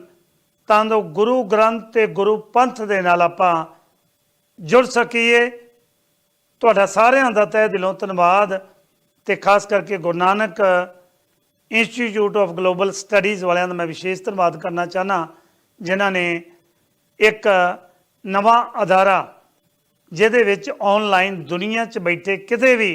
ਤਾਂ ਜੋ ਗੁਰੂ ਗ੍ਰੰਥ ਤੇ ਗੁਰੂ ਪੰਥ ਦੇ ਨਾਲ ਆਪਾਂ ਜੁੜ ਸਕੀਏ। ਤੁਹਾਡਾ ਸਾਰਿਆਂ ਦਾ ਤਹਿ ਦਿਲੋਂ ਧੰਨਵਾਦ ਤੇ ਖਾਸ ਕਰਕੇ Guru Nanak institute of global studies ਵਾਲਿਆਂ ਦਾ ਮੈਂ ਵਿਸ਼ੇਸ਼ ਧੰਨਵਾਦ ਕਰਨਾ ਚਾਹਨਾ ਜਿਨ੍ਹਾਂ ਨੇ ਇੱਕ ਨਵਾਂ ਅਦਾਰਾ, ਜਿਹਦੇ ਵਿੱਚ ਆਨਲਾਈਨ ਦੁਨੀਆ 'ਚ ਬੈਠੇ ਕਿਤੇ ਵੀ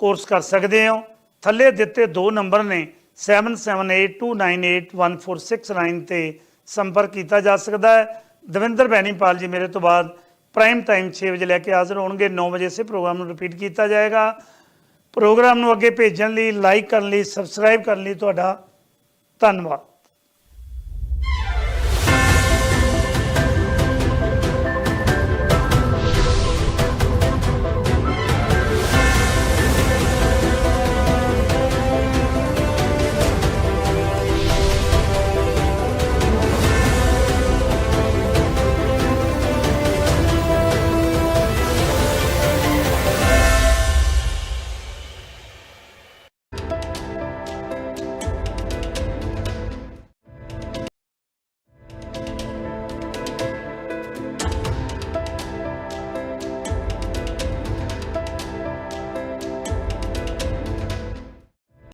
ਕੋਰਸ ਕਰ ਸਕਦੇ ਹੋ। ਥੱਲੇ ਦਿੱਤੇ ਦੋ ਨੰਬਰ ਨੇ। 7782981469 ਤੇ ਸੰਪਰਕ ਕੀਤਾ ਜਾ ਸਕਦਾ ਹੈ। ਦਵਿੰਦਰ ਬੈਣੀਪਾਲ ਜੀ ਮੇਰੇ ਤੋਂ ਬਾਅਦ ਪ੍ਰਾਈਮ ਟਾਈਮ 6 ਵਜੇ ਲੈ ਕੇ ਹਾਜ਼ਰ ਹੋਣਗੇ। 9 ਵਜੇ ਸੇ ਪ੍ਰੋਗਰਾਮ ਨੂੰ ਰਿਪੀਟ ਕੀਤਾ ਜਾਏਗਾ। ਪ੍ਰੋਗਰਾਮ ਨੂੰ ਅੱਗੇ ਭੇਜਣ ਲਈ ਲਾਈਕ ਕਰਨ ਲਈ ਸਬਸਕ੍ਰਾਈਬ ਕਰਨ ਲਈ ਤੁਹਾਡਾ ਧੰਨਵਾਦ।